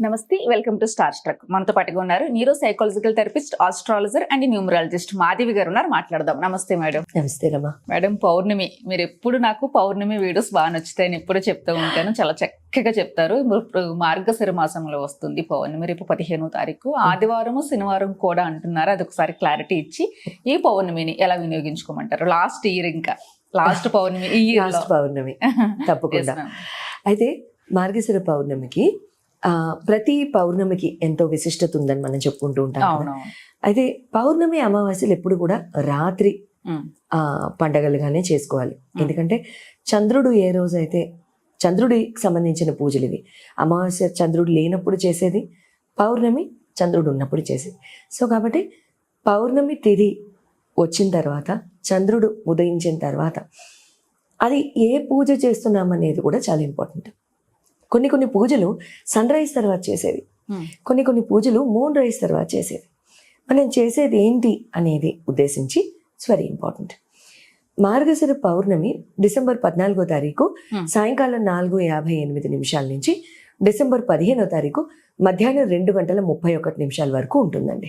నమస్తే welcome to star struck. మనతో పాటుగా ఉన్నారు neuropsychological therapist astrologer and numerologist Madhavi గారు ఉన్నారు. మాట్లాడదాం. నమస్తే మేడం. నమస్తే రమా. మేడం పౌర్ణమి. మీరు ఎప్పుడు నాకు పౌర్ణమి వీడియోస్ బాగా నచ్చుతాయని ఎప్పుడు చెప్తూ ఉంటాను. చాలా చక్కగా చెప్తారు. మార్గశిర మాసంలో వస్తుంది పౌర్ణమి. రేపు పదిహేనో తారీఖు. ఆదివారము శనివారం కూడా అంటున్నారు. అది ఒకసారి క్లారిటీ ఇచ్చి ఈ పౌర్ణమిని ఎలా వినియోగించుకోమంటారు? లాస్ట్ ఇయర్ ఇంకా. లాస్ట్ పౌర్ణమి ఈ. లాస్ట్ పౌర్ణమి. తప్పకుండా. అయితే మార్గశిర పౌర్ణమికి ప్రతి పౌర్ణమికి ఎంతో విశిష్టత ఉందని మనం చెప్పుకుంటూ ఉంటాం అయితే పౌర్ణమి అమావాస్యలు ఎప్పుడు కూడా రాత్రి ఆ, పండగలుగానే చేసుకోవాలి. ఎందుకంటే చంద్రుడు ఏ రోజు అయితే చంద్రుడికి సంబంధించిన పూజలు ఇవి. అమావాస్య చంద్రుడు లేనప్పుడు చేసేది పౌర్ణమి చంద్రుడు ఉన్నప్పుడు చేసేది. సో కాబట్టి పౌర్ణమి తిథి వచ్చిన తర్వాత చంద్రుడు ఉదయించిన తర్వాత అది ఏ పూజ చేస్తున్నామనేది కూడా చాలా ఇంపార్టెంట్. కొన్ని కొన్ని పూజలు సన్ రైజ్ తర్వాత చేసేవి ఉమ్, కొన్ని కొన్ని పూజలు మూన్ రైజ్ తర్వాత చేసేది. మనం చేసేది ఏంటి అనేది ఉద్దేశించి ఇట్స్ వెరీ ఇంపార్టెంట్. మార్గశిర పౌర్ణమి డిసెంబర్ పద్నాలుగో తారీఖు. సాయంకాలం నాలుగు యాభై ఎనిమిది నిమిషాల నుంచి డిసెంబర్ పదిహేనో తారీఖు మధ్యాహ్నం రెండు గంటల ముప్పై ఒకటి నిమిషాల వరకు ఉంటుందండి.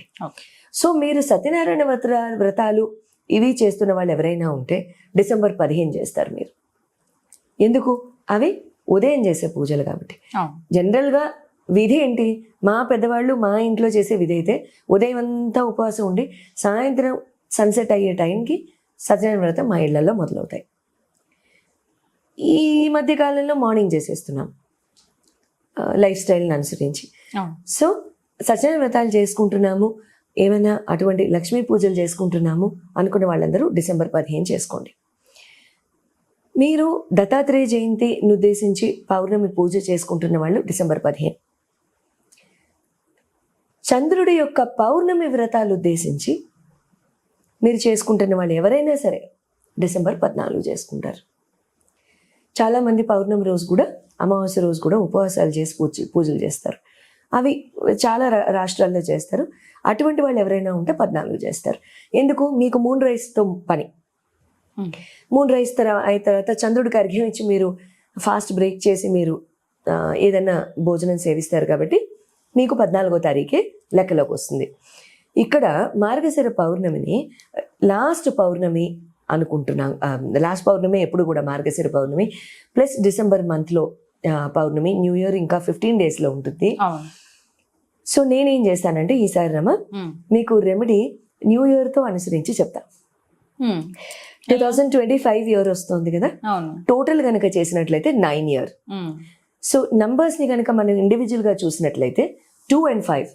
సో మీరు సత్యనారాయణ వ్రత వ్రతాలు ఇవి చేస్తున్న వాళ్ళు ఎవరైనా ఉంటే డిసెంబర్ పదిహేను చేస్తారు మీరు. ఎందుకు? అవి ఉదయం చేసే పూజలు కాబట్టి. జనరల్గా విధి ఏంటి? మా పెద్దవాళ్ళు మా ఇంట్లో చేసే విధి అయితే ఉదయం అంతా ఉపవాసం ఉండి సాయంత్రం సన్సెట్ అయ్యే టైంకి సత్యనారాయణ వ్రతం మా ఇళ్ళలో మొదలవుతాయి. ఈ మధ్య కాలంలో మార్నింగ్ చేసేస్తున్నాం. లైఫ్ స్టైల్ని అనుసరించి. సో సత్యనారాయణ వ్రతాలు చేసుకుంటున్నాము. ఏమైనా అటువంటి లక్ష్మీ పూజలు చేసుకుంటున్నాము అనుకున్న వాళ్ళందరూ డిసెంబర్ పదిహేను చేసుకోండి. మీరు దత్తాత్రేయ జయంతిని ఉద్దేశించి పౌర్ణమి పూజ చేసుకుంటున్న వాళ్ళు డిసెంబర్ పదిహేను. చంద్రుడి యొక్క పౌర్ణమి వ్రతాలు ఉద్దేశించి మీరు చేసుకుంటున్న వాళ్ళు ఎవరైనా సరే డిసెంబర్ పద్నాలుగు చేసుకుంటారు. చాలామంది పౌర్ణమి రోజు కూడా అమావాస్య రోజు కూడా ఉపవాసాలు చేసి పూజ పూజలు చేస్తారు. అవి చాలా రా- రాష్ట్రాల్లో చేస్తారు. అటువంటి వాళ్ళు ఎవరైనా ఉంటే పద్నాలుగు చేస్తారు. ఎందుకు? మీకు మూన్ రైస్తో పని. మూన్ రైస్ తర్వాత అయిన తర్వాత చంద్రుడికి అర్ఘ్యం ఇచ్చి మీరు ఫాస్ట్ బ్రేక్ చేసి మీరు ఆ, ఏదైనా భోజనం సేవిస్తారు కాబట్టి మీకు పద్నాలుగో తారీఖే లెక్కలోకి వస్తుంది. ఇక్కడ మార్గశిర పౌర్ణమిని లాస్ట్ పౌర్ణమి అనుకుంటున్నాం. లాస్ట్ పౌర్ణమి ఎప్పుడు కూడా మార్గశిర పౌర్ణమి ప్లస్ డిసెంబర్ మంత్లో పౌర్ణమి న్యూ ఇయర్ ఇంకా ఫిఫ్టీన్ డేస్లో ఉంటుంది. సో నేనేం చేస్తానంటే ఈసారి రమ ఉమ్, మీకు రెమెడీ న్యూ ఇయర్తో అనుసరించి చెప్తా. ఉమ్, two thousand twenty five year వస్తుంది కదా? టోటల్ కనుక చేసినట్లయితే నైన్ ఇయర్ సో నంబర్స్ని కనుక మనం ఇండివిజువల్గా చూసినట్లయితే two and five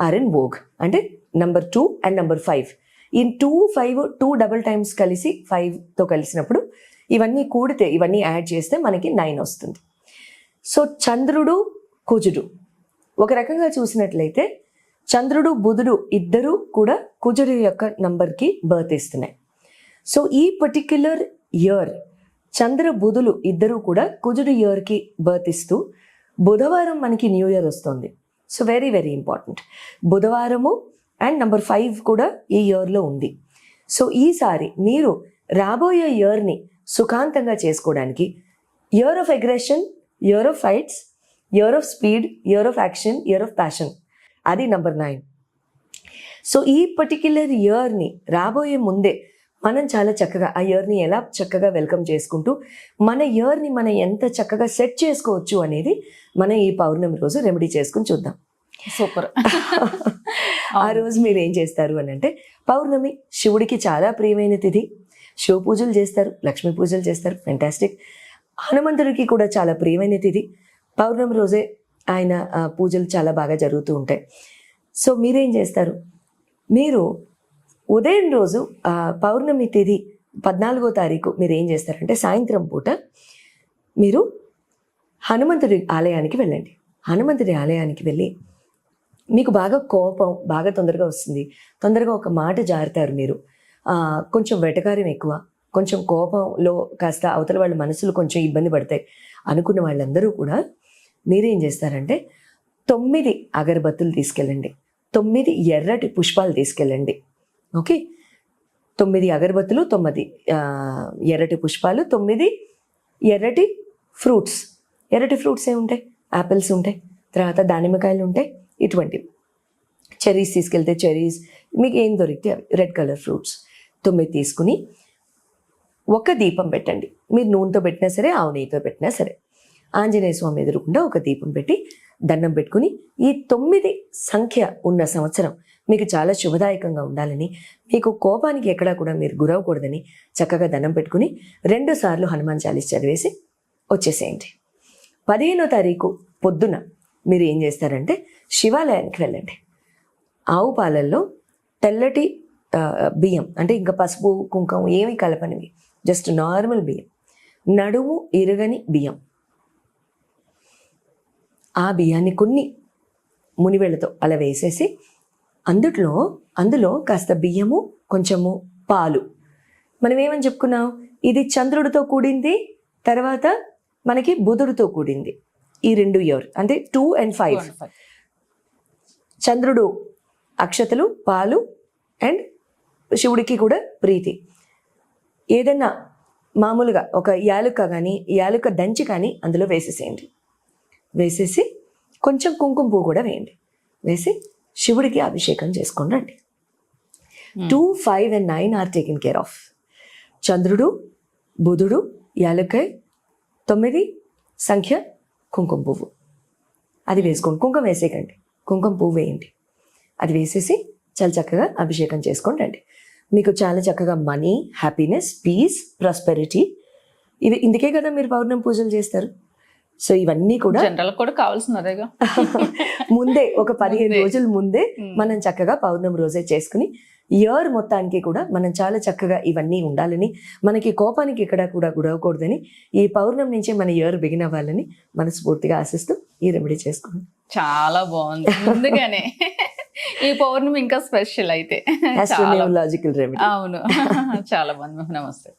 are in vogue అంటే number two and number five ఈ two five two double times కలిసి ఫైవ్తో కలిసినప్పుడు ఇవన్నీ కూడితే ఇవన్నీ యాడ్ చేస్తే మనకి నైన్ వస్తుంది. సో చంద్రుడు కుజుడు. ఒక రకంగా చూసినట్లయితే చంద్రుడు బుధుడు ఇద్దరూ కూడా కుజుడు యొక్క నంబర్కి బర్త్ ఇస్తున్నాయి. సో ఈ పర్టిక్యులర్ ఇయర్ చంద్ర బుధులు ఇద్దరూ కూడా కుజుడు ఇయర్కి బర్త్ ఇస్తూ బుధవారం మనకి న్యూ ఇయర్ వస్తుంది. సో వెరీ వెరీ ఇంపార్టెంట్ బుధవారము అండ్ నెంబర్ ఫైవ్ కూడా ఈ ఇయర్లో ఉంది. సో ఈసారి మీరు రాబోయే ఇయర్ని సుఖాంతంగా చేసుకోవడానికి year of aggression year of fights year of speed year of action year of passion అది నంబర్ నైన్ సో ఈ పర్టిక్యులర్ ఇయర్ని రాబోయే ముందే మనం చాలా చక్కగా ఆ ఇయర్ని ఎలా చక్కగా వెల్కమ్ చేసుకుంటూ మన ఇయర్ని మనం ఎంత చక్కగా సెట్ చేసుకోవచ్చు అనేది మనం ఈ పౌర్ణమి రోజు రెమెడీ చేసుకుని చూద్దాం. సూపర్ ఆ రోజు మీరు ఏం చేస్తారు అని అంటే పౌర్ణమి శివుడికి చాలా ప్రియమైన తిథి. శివ పూజలు చేస్తారు లక్ష్మీ పూజలు చేస్తారు ఫెంటాస్టిక్ హనుమంతుడికి కూడా చాలా ప్రియమైన తిథి. పౌర్ణమి రోజే ఆయన పూజలు చాలా బాగా జరుగుతూ ఉంటాయి. సో మీరేం చేస్తారు? మీరు ఉదయం రోజు పౌర్ణమి తిథి పద్నాలుగో తారీఖు మీరు ఏం చేస్తారంటే సాయంత్రం పూట మీరు హనుమంతుడి ఆలయానికి వెళ్ళండి. హనుమంతుడి ఆలయానికి వెళ్ళి మీకు బాగా కోపం బాగా తొందరగా వస్తుంది. తొందరగా ఒక మాట జారుతారు మీరు. కొంచెం వెటకారం ఎక్కువ కొంచెం కోపంలో కాస్త అవతల వాళ్ళ మనసులు కొంచెం ఇబ్బంది పడతాయి అనుకున్న వాళ్ళందరూ కూడా మీరేం చేస్తారంటే తొమ్మిది అగరబత్తులు తీసుకెళ్ళండి. తొమ్మిది ఎర్రటి పుష్పాలు తీసుకెళ్ళండి. ఓకే? తొమ్మిది అగరబత్తులు తొమ్మిది ఎర్రటి పుష్పాలు తొమ్మిది ఎర్రటి ఫ్రూట్స్. ఎర్రటి ఫ్రూట్స్ ఏముంటాయి? ఉంటాయి యాపిల్స్ ఉంటాయి తర్వాత దానిమ్మకాయలు ఉంటాయి ఇటువంటివి. చెరీస్ తీసుకెళ్తే చెరీస్ మీకు ఏం దొరికితే రెడ్ కలర్ ఫ్రూట్స్. తొమ్మిది తీసుకుని ఒక దీపం పెట్టండి. మీరు నూనెతో పెట్టినా సరే ఆవు నెయ్యితో పెట్టినా సరే. ఆంజనేయ స్వామి ఎదురుకుండా ఒక దీపం పెట్టి దండం పెట్టుకుని ఈ తొమ్మిది సంఖ్య ఉన్న సంవత్సరం మీకు చాలా శుభదాయకంగా ఉండాలని మీకు కోపానికి ఎక్కడా కూడా మీరు గురవకూడదని చక్కగా దండం పెట్టుకుని రెండు సార్లు హనుమాన్ చాలీస్ చదివేసి వచ్చేసేయండి. పదిహేనో తారీఖు పొద్దున మీరు ఏం చేస్తారంటే శివాలయానికి వెళ్ళండి. ఆవు పాలల్లో తెల్లటి బియ్యం అంటే ఇంకా పసుపు కుంకుమ ఏమీ కలపనివి జస్ట్ నార్మల్ బియ్యం. నడుము ఇరగని బియ్యం. ఆ బియ్యాన్ని కొన్ని మునివేళ్ళతో అలా వేసేసి అందుట్లో అందులో కాస్త బియ్యము కొంచెము పాలు. మనం ఏమని చెప్పుకున్నాం? ఇది చంద్రుడితో కూడింది తర్వాత మనకి బుధుడితో కూడింది. ఈ రెండు ఇయర్ అంటే టూ అండ్ ఫైవ్. చంద్రుడు అక్షతలు పాలు అండ్ శివుడికి కూడా ప్రీతి. ఏదన్నా మామూలుగా ఒక యాలుక కానీ యాలుక దంచి కానీ అందులో వేసేసేయండి. వేసేసి కొంచెం కుంకుమ పువ్వు కూడా వేయండి. వేసి శివుడికి అభిషేకం చేసుకొని రండి. Two five and nine are taken care of చంద్రుడు బుధుడు యాలకాయ్ తొమ్మిది సంఖ్య కుంకుమ పువ్వు. అది వేసుకోండి కుంకుమ వేసేయకండి. కుంకుమ పువ్వు వేయండి. అది వేసేసి చాలా చక్కగా అభిషేకం చేసుకొని రండి. మీకు చాలా చక్కగా మనీ హ్యాపీనెస్ పీస్ ప్రాస్పెరిటీ ఇవి ఇందుకే కదా మీరు పౌర్ణమి పూజలు చేస్తారు? సో ఇవన్నీ కూడా జనరల్ కూడా కావాల్సిన అదేగా. ముందే ఒక పదిహేను. రోజుల ముందే. మనం చక్కగా పౌర్ణమి రోజే చేసుకుని ఇయర్ మొత్తానికి కూడా మనం చాలా చక్కగా ఇవన్నీ ఉండాలని మనకి కోపానికి ఎక్కడ కూడా గురవకూడదని ఈ పౌర్ణమి నుంచే మన ఇయర్ బిగిన్ అవ్వాలని మనస్ఫూర్తిగా ఆశిస్తూ ఈ రెమెడీ చేసుకోండి చాలా బాగుంది. ముందుగానే ఈ పౌర్ణమి ఇంకా స్పెషల్ అయితే. రెమెడీ అవును. చాలా బాగుంది. నమస్తే.